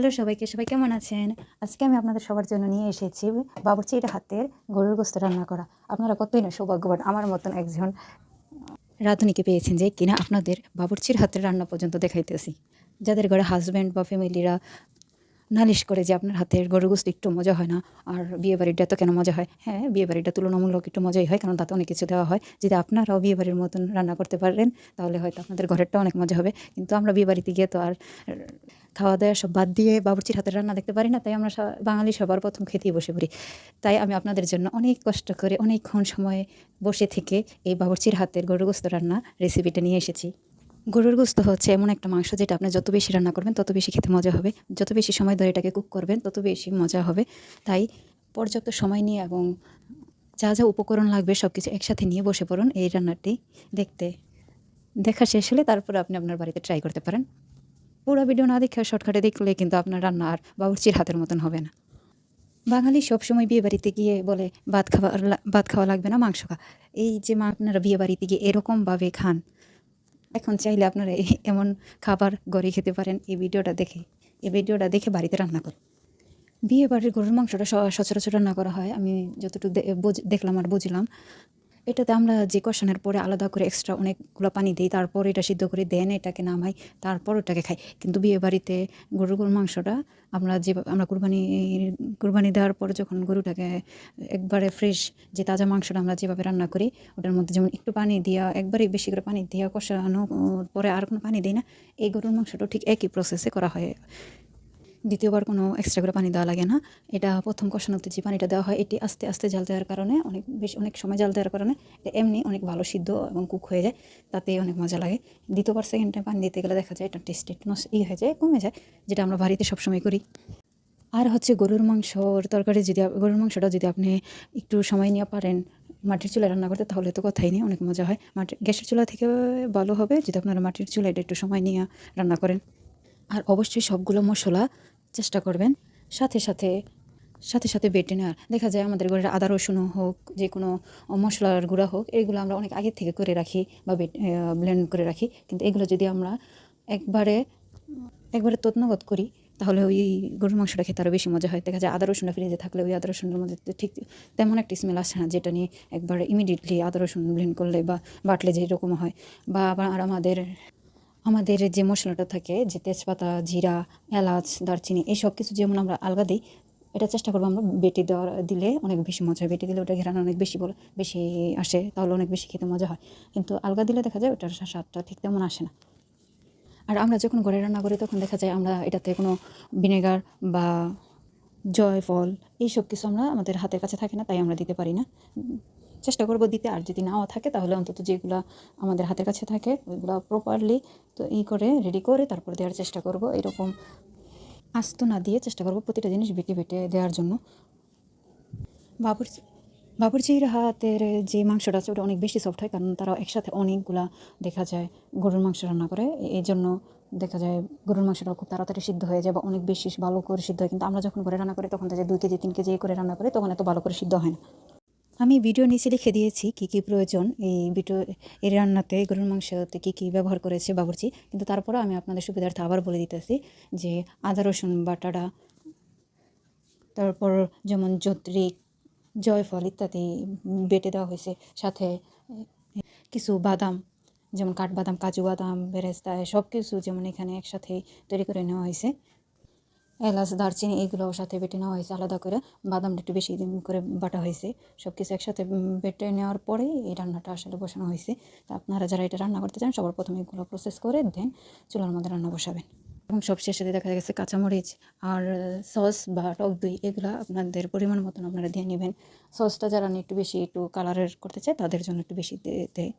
Hello সবাইকে, সবাই কেমন আছেন? আজকে আমি আপনাদের সবার জন্য নিয়ে এসেছি বাবুর্চির হাতের গরুর গোস্ত রান্না করা। আপনারা কতই না সৌভাগ্যবান, আমার মতন একজন রাঁধুনিকে পেয়েছেন যে কিনা আপনাদের বাবুর্চির হাতের রান্না পর্যন্ত দেখাইতেছি। যাদের ঘরে হাজব্যান্ড বা ফ্যামিলিরা নালিশ করে যে আপনার হাতের গরুর গোস্ত একটু মজা হয় না, আর বিয়ে বাড়িটা তো কেন মজা হয়? হ্যাঁ বিয়ে বাড়িটা তুলনামূলক একটু মজাই হয়, কারণ তাতে অনেক কিছু দেওয়া হয়। যদি আপনারাও বিয়ে বাড়ির মতন রান্না করতে পারেন, তাহলে হয়তো আপনাদের ঘরেরটা অনেক মজা হবে। কিন্তু আমরা বিয়ে বাড়িতে গিয়ে তো আর খাওয়া দাওয়া সব বাদ দিয়ে বাবুর্চির হাতের রান্না দেখতে পারি না, তাই আমরা বাঙালি সবার প্রথম খেতেই বসে পড়ি। তাই আমি আপনাদের জন্য অনেক কষ্ট করে অনেকক্ষণ সময় বসে থেকে এই বাবুর্চির হাতের গরুর গোস্ত রান্না রেসিপিটা নিয়ে এসেছি। গরুর গোস্ত হচ্ছে এমন একটা মাংস যেটা আপনি যত বেশি রান্না করবেন, তত বেশি খেতে মজা হবে। যত বেশি সময় ধরে এটাকে কুক করবেন, তত বেশি মজা হবে। তাই পর্যাপ্ত সময় নিয়ে এবং যা যা উপকরণ লাগবে সব কিছু একসাথে নিয়ে বসে পড়ুন এই রান্নাটি দেখতে। দেখা শেষ হলে তারপর আপনি আপনার বাড়িতে ট্রাই করতে পারেন। পুরো ভিডিও না দেখে শর্টকাটে দেখলে কিন্তু আপনার রান্না আর বাবুর্চির হাতের মতন হবে না। বাঙালি সবসময় বিয়ে বাড়িতে গিয়ে বলে, ভাত খাওয়া ভাত খাওয়া লাগবে না, মাংস খা। এই যে মা আপনারা বিয়ে বাড়িতে গিয়ে এরকমভাবে খান, এখন চাইলে আপনারা এমন খাবার গড়ে খেতে পারেন এই ভিডিওটা দেখে। এই ভিডিওটা দেখে বাড়িতে রান্না করুন। বিয়ে বাড়ির গরুর মাংসটা সচরাচর রান্না করা হয়। আমি যতটুকু দেখলাম আর বুঝলাম। এটাতে আমরা যে কষানোর পরে আলাদা করে এক্সট্রা অনেকগুলো পানি দিই, তারপর এটা সিদ্ধ করে দেন, এটাকে নামাই, তারপর ওটাকে খাই। কিন্তু বিয়ে বাড়িতে গরুর গরুর মাংসটা আমরা যে আমরা কুরবানি কুরবানি দেওয়ার পরে যখন গরুটাকে একবারে ফ্রেশ যে তাজা মাংসটা আমরা যেভাবে রান্না করি, ওটার মধ্যে যেমন একটু পানি দিয়া, একবারে বেশি করে পানি দিয়া কষানো পরে আর কোনো পানি দিই না, এই গরুর মাংসটাও ঠিক একই প্রসেসে করা হয়। দ্বিতীয়বার কোনো এক্সট্রা করে পানি দেওয়া লাগে না। এটা প্রথম কষানোতে যে পানিটা দেওয়া হয়, এটি আস্তে আস্তে জাল দেওয়ার কারণে অনেক বেশ, অনেক সময় জাল দেওয়ার কারণে এটা এমনি অনেক ভালো, সিদ্ধ এবং কুক হয়ে যায়। তাতে অনেক মজা লাগে। দ্বিতীয়বার সেকেন্ড টাইম পানি দিতে গেলে দেখা যায় এটা টেস্ট একটু ই হয়ে যায়, কমে যায়, যেটা আমরা বাড়িতে সবসময় করি। আর হচ্ছে গরুর মাংসর তরকারি যদি গরুর মাংসটা যদি আপনি একটু সময় নিয়ে পারেন মাটির চুলায় রান্না করতে, তাহলে তো কথাই নেই, অনেক মজা হয়। মাটির গ্যাসের চুলা থেকে ভালো হবে যদি আপনারা মাটির চুলায় একটু সময় নিয়ে রান্না করেন। আর অবশ্যই সবগুলো মশলা চেষ্টা করবেন। সাথে সাথে সাথে সাথে বেটে নেওয়ার। দেখা যায় আমাদের ঘরের আদা, রসুন হোক, যে কোনো মশলার গুঁড়া হোক, এগুলো আমরা অনেক আগে থেকে করে রাখি বা ব্লেন্ড করে রাখি। কিন্তু এগুলো যদি আমরা একবারে একবারে তৎনগত করি, তাহলে ওই গরুর মাংসটা খেতে আরও বেশি মজা হয়। দেখা যায় আদা রসুনটা ফ্রিজে থাকলে ওই আদা, রসুনের মধ্যে ঠিক তেমন একটা স্মেল আসে না, যেটা নিয়ে একবারে ইমিডিয়েটলি আদা, রসুন ব্লেন্ড করলে বা বাটলে যেরকম হয়। বা আবার আমাদের আমাদের যে মশলাটা থাকে, যে তেজপাতা, জিরা, এলাচ, দারচিনি এই সব কিছু যেমন আমরা আলগা দিই, এটা চেষ্টা করব আমরা বেটে দেওয়ার, দিলে অনেক বেশি মজা হয়। বেটে দিলে ওটা ঘেরানো অনেক বেশি বলে বেশি আসে, তাহলে অনেক বেশি খেতে মজা হয়। কিন্তু আলগা দিলে দেখা যায় ওটার স্বাদটা ঠিক তেমন আসে না। আর আমরা যখন ঘরে রান্না করি, তখন দেখা যায় আমরা এটাতে কোনো ভিনেগার বা জয়ফল, এইসব কিছু আমরা আমাদের হাতের কাছে থাকে না, তাই আমরা দিতে পারি না। চেষ্টা করব দিতে। আর যদি নাও থাকে, তাহলে অন্তত যেগুলো আমাদের হাতের কাছে থাকে, ওইগুলো প্রপারলি তো ই করে রেডি করে তারপর দেওয়ার চেষ্টা করব। এরকম আস্ত না দিয়ে চেষ্টা করব প্রতিটা জিনিস বেটে বেটে দেওয়ার জন্য। বাবুর্চি বাবুর্চির হাতের যে মাংসটা আছে, ওটা অনেক বেশি সফট হয়, কারণ তারা একসাথে অনেকগুলা দেখা যায় গরুর মাংস রান্না করে। এই জন্য দেখা যায় গরুর মাংসটা খুব তাড়াতাড়ি সিদ্ধ হয়ে যায় বা অনেক বেশি ভালো করে সিদ্ধ হয়। কিন্তু আমরা যখন ঘরে রান্না করি, তখন দেখা যায় দুই কেজি, তিন কেজি করে রান্না করি, তখন এত ভালো করে সিদ্ধ হয় না। আমি ভিডিও নিচে লিখে দিয়েছি কী কী প্রয়োজন এই ভিডিও, এই রান্নাতে, গরুর মাংসতে কী কী ব্যবহার করেছে বাবুর্চি। কিন্তু তারপরে আমি আপনাদের সুবিধার্থে আবার বলে দিতেছি যে আদা, রসুন, বাটাটা, তারপর যেমন যত্রিক জয়ফল ইত্যাদি বেটে দেওয়া হয়েছে। সাথে কিছু বাদাম, যেমন কাঠবাদাম, কাজু বাদাম, বেরেস্তা সব কিছু যেমন এখানে একসাথে তৈরি করে নেওয়া হয়েছে। এলাচ, দারচিনি এগুলোও সাথে বেটে নেওয়া হয়েছে, আলাদা করে। বাদামটা একটু বেশি দিন করে বাটা হয়েছে। সব কিছু একসাথে বেটে নেওয়ার পরে এই রান্নাটা আসলে বসানো হয়েছে। তা আপনারা যারা এটা রান্না করতে চান, সবার প্রথমে এগুলো প্রসেস করে দেন, চুলার মধ্যে রান্না বসাবেন। এবং সব শেষে দেখা গেছে কাঁচামরিচ আর সস বা টক দই, এগুলো আপনাদের পরিমাণ মতন আপনারা দিয়ে নেবেন। সসটা যারা একটু বেশি, একটু কালারের করতে চায়, তাদের জন্য একটু বেশি দেয়